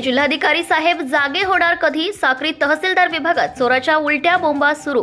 जिल्हाधिकारी साहेब जागे होणार कधी? साक्री तहसीलदार विभागात चोराच्या उलट्या बोंबा सुरू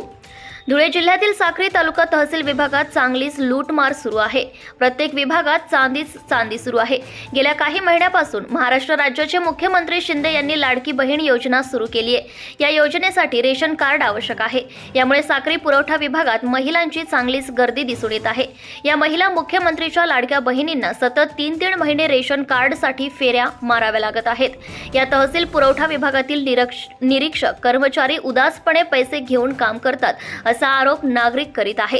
धुळे जिल्ह्यातील साक्री तालुका तहसील विभागात चांगलीच लूटमार सुरू आहे. प्रत्येक विभागात चांदीच चांदी सुरू आहे. गेल्या काही महिन्यापासून महाराष्ट्र राज्याचे मुख्यमंत्री शिंदे यांनी लाडकी बहीण योजना सुरू केली आहे. या योजनेसाठी रेशन कार्ड आवश्यक आहे. यामुळे साक्री पुरवठा विभागात महिलांची चांगलीच गर्दी दिसून येत आहे. या महिला मुख्यमंत्रीच्या लाडक्या बहिणींना सतत तीन तीन महिने रेशन कार्डसाठी फेऱ्या माराव्या लागत आहेत. या तहसील पुरवठा विभागातील निरक्ष- निरीक्षक कर्मचारी उदासपणे पैसे घेऊन काम करतात असा आरोप नागरिक करीत आहे.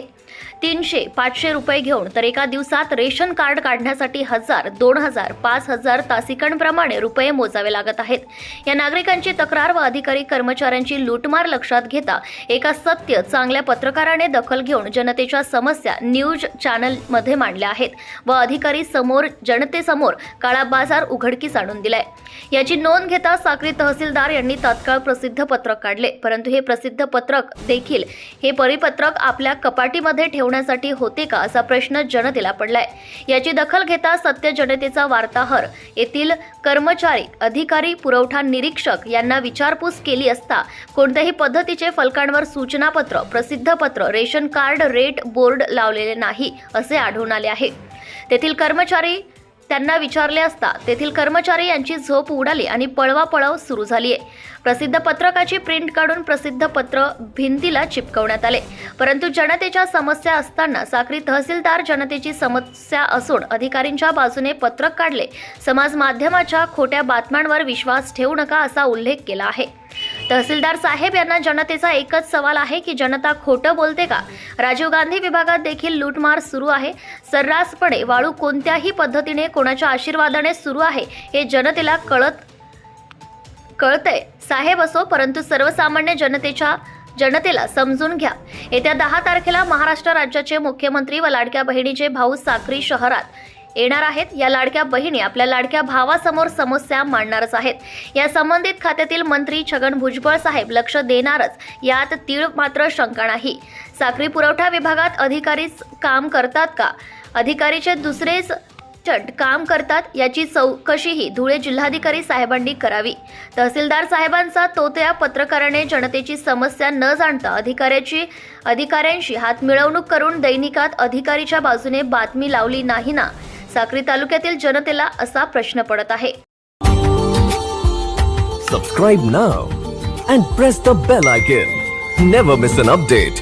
तीनशे पाचशे रुपये घेऊन तर एका दिवसात रेशन कार्ड काढण्यासाठी हजार दोन हजार पाच हजार तासिकांप्रमाणे रुपये मोजावे लागत आहेत. या नागरिकांची तक्रार व अधिकारी कर्मचाऱ्यांची लूटमार लक्षात घेता एका सत्य चांगल्या पत्रकाराने दखल घेऊन जनतेच्या समस्या न्यूज चॅनलमध्ये मांडल्या आहेत व अधिकारी समोर जनतेसमोर काळा बाजार उघडकीस आणून दिलाय. याची नोंद घेता साक्री तहसीलदार यांनी तात्काळ प्रसिद्ध पत्रक काढले परंतु हे प्रसिद्ध पत्रक देखील हे परिपत्रक आपल्या कपाटीमध्ये ठेवण्यासाठी होते का असा प्रश्न जनतेला पडलाय. याची दखल घेता सत्य जनतेचा वार्ताहर येथील कर्मचारी अधिकारी पुरवठा निरीक्षक यांना विचारपूस केली असता कोणत्याही पद्धतीचे फलकांवर सूचनापत्र प्रसिद्ध पत्र रेशन कार्ड रेट बोर्ड लावलेले नाही असे आढळून आले आहे. तेथील कर्मचारी त्यांना विचारले असता तेथील कर्मचारी यांची झोप उडाली आणि पळवा पळव सुरू झाली आहे प्रसिद्ध पत्रकाची प्रिंट काढून प्रसिद्ध पत्र भिंतीला चिपकवण्यात आले. परंतु जनतेच्या समस्या असताना साक्री तहसीलदार जनतेची समस्या असून अधिकारींच्या बाजूने पत्रक काढले. समाज माध्यमाच्या खोट्या बातम्यांवर विश्वास ठेवू नका असा उल्लेख केला आहे. तहसीलदार साहेब यांना जनतेचा एकच सवाल आहे की जनता खोटं बोलते का? राजीव गांधी विभागात देखील लूटमार सुरू आहे. सर्रासपणे वाळू कोणत्याही पद्धतीने कोणाच्या आशीर्वादाने सुरू आहे हे जनतेला कळत कळतंय. साहेब असो परंतु सर्वसामान्य जनतेच्या जनतेला समजून घ्या. येत्या दहा तारखेला महाराष्ट्र राज्याचे मुख्यमंत्री व लाडक्या बहिणीचे भाऊ साक्री शहरात. येणार आहेत. या लाडक्या बहिणी आपल्या लाडक्या भावासमोर समस्या मांडणारच आहेत. या संबंधित खात्यातील मंत्री छगन भुजबळ साहेब लक्ष देणारच. यात तीळ मात्र शंका नाही. साखरी पुरवठा विभागात अधिकारीच काम करतात का? अधिकारीचे दुसरेच चट काम करतात याची चौकशीही धुळे जिल्हाधिकारी साहेबांनी करावी. तहसीलदार साहेबांचा तोत्या पत्रकाराने जनतेची समस्या न जाणता अधिकाऱ्याची अधिकाऱ्यांशी हात मिळवणूक करून दैनिकात अधिकारीच्या बाजूने बातमी लावली नाही ना? साक्री तालुक्यातील जनतेला असा प्रश्न पडत आहे. Subscribe now and press the bell icon never miss an update